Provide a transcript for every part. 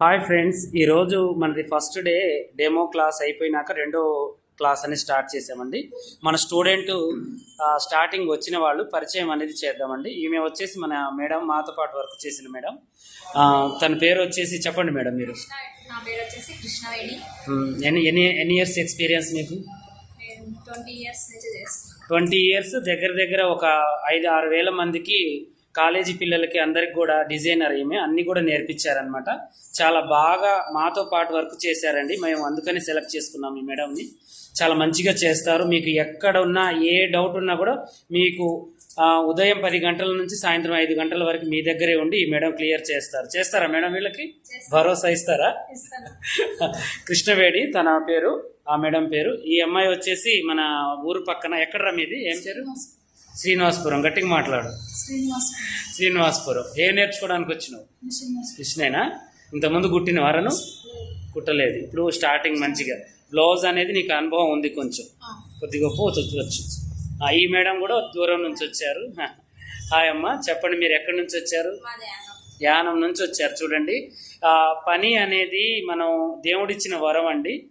Hi friends ఈరోజు మనది first day demo class అయిపోయినాక రెండో క్లాస్ అని స్టార్ట్ చేసామండి. మన స్టూడెంట్ స్టార్టింగ్ వచ్చిన వాళ్ళు పరిచయం అనేది చేద్దామండి. ఈమె వచ్చేసి మన మేడం మాతో పాటు వర్క్ చేసిన మేడం. తన పేరు వచ్చేసి చెప్పండి మేడం మీరు. నా పేరు వచ్చేసి కృష్ణవేణి మ్, ఎన్ని ఎన్ని ఎన్ని ఇయర్స్ ఎక్స్పీరియన్స్ మీకు? ట్వంటీ ఇయర్స్ ట్వంటీ ఇయర్స్ దగ్గర దగ్గర ఒక ఐదు ఆరు వేల మందికి కాలేజీ పిల్లలకి అందరికి కూడా డిజైనర్ ఏమి అన్ని కూడా నేర్పించారనమాట చాలా బాగా మాతో పాటు వర్క్ చేశారండి. మేము అందుకని సెలెక్ట్ చేసుకున్నాం ఈ మేడంని. చాలా మంచిగా చేస్తారు. మీకు ఎక్కడ ఉన్నా ఏ డౌట్ ఉన్నా కూడా మీకు ఉదయం పది గంటల నుంచి సాయంత్రం ఐదు గంటల వరకు మీ దగ్గరే ఉండి ఈ మేడం క్లియర్ చేస్తారు. చేస్తారా మేడం వీళ్ళకి. భరోసా ఇస్తారా? కృష్ణవేణి తన పేరు ఆ మేడం పేరు. ఈ అమ్మాయి వచ్చేసి మన ఊరు పక్కన ఎక్కడరా మీది? ఏం పేరు? శ్రీనివాసపురం గట్టిగా మాట్లాడు. శ్రీనివాస్ శ్రీనివాసపురం. ఏం నేర్చుకోవడానికి వచ్చినావు? కృష్ణేనా ఇంతకుముందు కుట్టిన వరను? కుట్టలేదు. ఇప్పుడు స్టార్టింగ్ మంచిగా. బ్లౌజ్ అనేది నీకు అనుభవం ఉంది కొంచెం. కొద్ది గొప్ప వచ్చు. ఆ, ఈ మేడం కూడా దూరం నుంచి వచ్చారు. హాయ్ అమ్మ చెప్పండి మీరు ఎక్కడి నుంచి వచ్చారు? యానం. నుంచి వచ్చారు. చూడండి. పని అనేది మనం దేవుడిచ్చిన వరం అండి.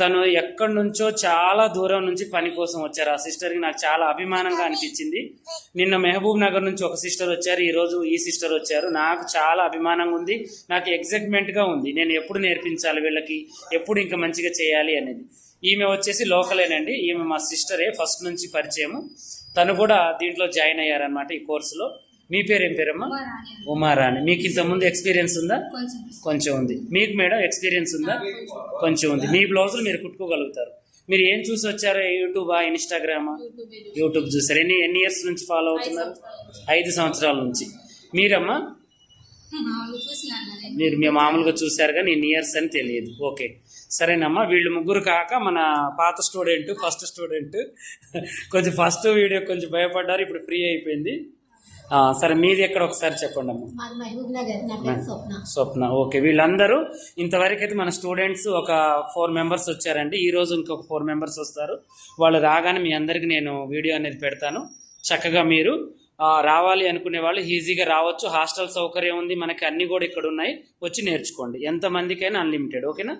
తను ఎక్కడి నుంచో చాలా దూరం నుంచి పని కోసం వచ్చారు. ఆ సిస్టర్కి నాకు చాలా అభిమానంగా అనిపించింది. నిన్న మహబూబ్ నగర్ నుంచి ఒక సిస్టర్ వచ్చారు. ఈ రోజు ఈ సిస్టర్ వచ్చారు. నాకు చాలా అభిమానంగా ఉంది. నాకు ఎగ్జైట్మెంట్గా ఉంది. నేను ఎప్పుడు నేర్పించాలి వీళ్ళకి? ఎప్పుడు ఇంకా మంచిగా చేయాలి అనేది. ఈమె వచ్చేసి లోకలేనండి. ఈమె మా సిస్టరే. ఫస్ట్ నుంచి పరిచయము. తను కూడా దీంట్లో జాయిన్ అయ్యారనమాట ఈ కోర్సులో. మీ పేరు ఏం పేరమ్మా. ఉమారాణి. మీకు ఇంత ముందు ఎక్స్పీరియన్స్ ఉందా. కొంచెం ఉంది. మీకు మేడం ఎక్స్పీరియన్స్ ఉందా? కొంచెం ఉంది. మీ బ్లౌజులు మీరు కుట్టుకోగలుగుతారు. మీరు ఏం చూసి వచ్చారో? యూట్యూబా ఇన్స్టాగ్రామా యూట్యూబ్ చూసారు. ఎన్ని ఎన్ని ఇయర్స్ నుంచి ఫాలో అవుతున్నారు? ఐదు సంవత్సరాల నుంచి. మీరమ్మా? మీరు మీ మామూలుగా చూశారు కానీ ఇన్ని ఇయర్స్ అని తెలియదు. ఓకే. సరేనమ్మా వీళ్ళు ముగ్గురు కాక మన పాత స్టూడెంట్ ఫస్ట్ స్టూడెంట్ కొంచెం ఫస్ట్ వీడియో కొంచెం భయపడ్డారు. ఇప్పుడు ఫ్రీ అయిపోయింది. సరే మీది ఎక్కడ ఒకసారి చెప్పండి అమ్మా స్వప్న. ఓకే వీళ్ళందరూ ఇంతవరకు అయితే మన స్టూడెంట్స్ ఒక ఫోర్ మెంబర్స్ వచ్చారండి. ఈ రోజు ఇంకొక ఫోర్ మెంబర్స్ వస్తారు. వాళ్ళు రాగానే మీ అందరికి నేను వీడియో అనేది పెడతాను. చక్కగా మీరు రావాలి అనుకునే వాళ్ళు ఈజీగా రావచ్చు. హాస్టల్ సౌకర్యం ఉంది మనకి అన్ని కూడా ఇక్కడ ఉన్నాయి. వచ్చి నేర్చుకోండి. ఎంతమందికైనా అన్లిమిటెడ్. ఓకేనా?